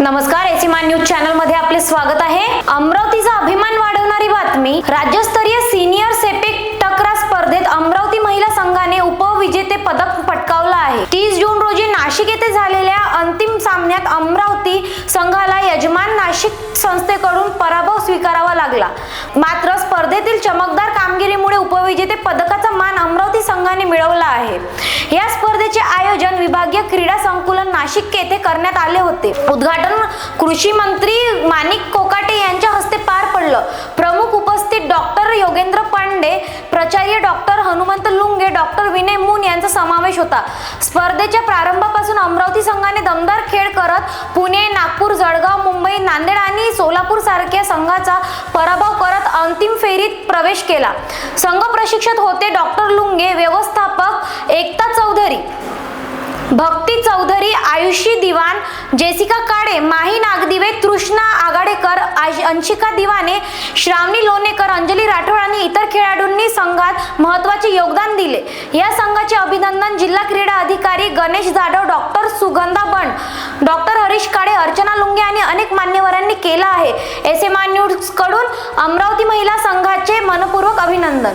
नमस्कार एसीमा न्यूज चॅनलमध्ये आपले स्वागत आहे. अमरावतीचा अभिमान वाढवणारी बातमी राज्यस्तरीय सिनियर सेपिक टकरा स्पर्धेत अमरावती महिला संघाने उपविजेते पदक पटकावलं आहे. तीस जून रोजी नाशिक येथे झालेल्या अंतिम सामन्यात अमरावती संघाला यजमान नाशिक संस्थेकडून पराभव स्वीकारावा लागला. मात्र स्पर्धेतील चमकदार कामगिरीमुळे उपविजेते पदक संघाने मिळवला आहे. या स्पर्धेचे आयोजन विभागीय क्रीडा संकुलन नाशिक येथे करण्यात आले होते. उद्घाटन कृषी मंत्री माणिक कोकाटे यांच्या हस्ते पार पडलं. प्रमुख उपस्थित डॉक्टर योगेंद्र पांडे प्राचार्य डॉक्टर हनुमंत लुंगे डॉक्टर विनय मून यांचा समावेश होता. स्पर्धेच्या प्रारंभापासून अमरावती संघाने दमदार खेळ करत पुणे नागपूर जळगाव मुंबई नांदेड सोलापूर सारख्या संघाचा पराभव करत अंतिम फेरीत प्रवेश केला. संघ प्रशिक्षक होते डॉक्टर लुंगे व्यवस्थापक एकता चौधरी. भक्ती चौधरी आयुषी दिवान जेसिका काडे माही नागदिवे तृष्णा आगाडेकर अंशिका दिवाने श्रावणी लोणेकर अंजली राठोड आणि इतर खेळाडूंनी संघात महत्त्वाचे योगदान दिले. या संघाचे अभिनंदन जिल्हा क्रीडा अधिकारी गणेश जाधव डॉक्टर सुगंधा बंड डॉक्टर हरीश अर्चना लुंगे आणि अनेक मान्यवरांनी केला आहे. एस एम न्यूजकडून अमरावती महिला संघाचे मनपूर्वक अभिनंदन.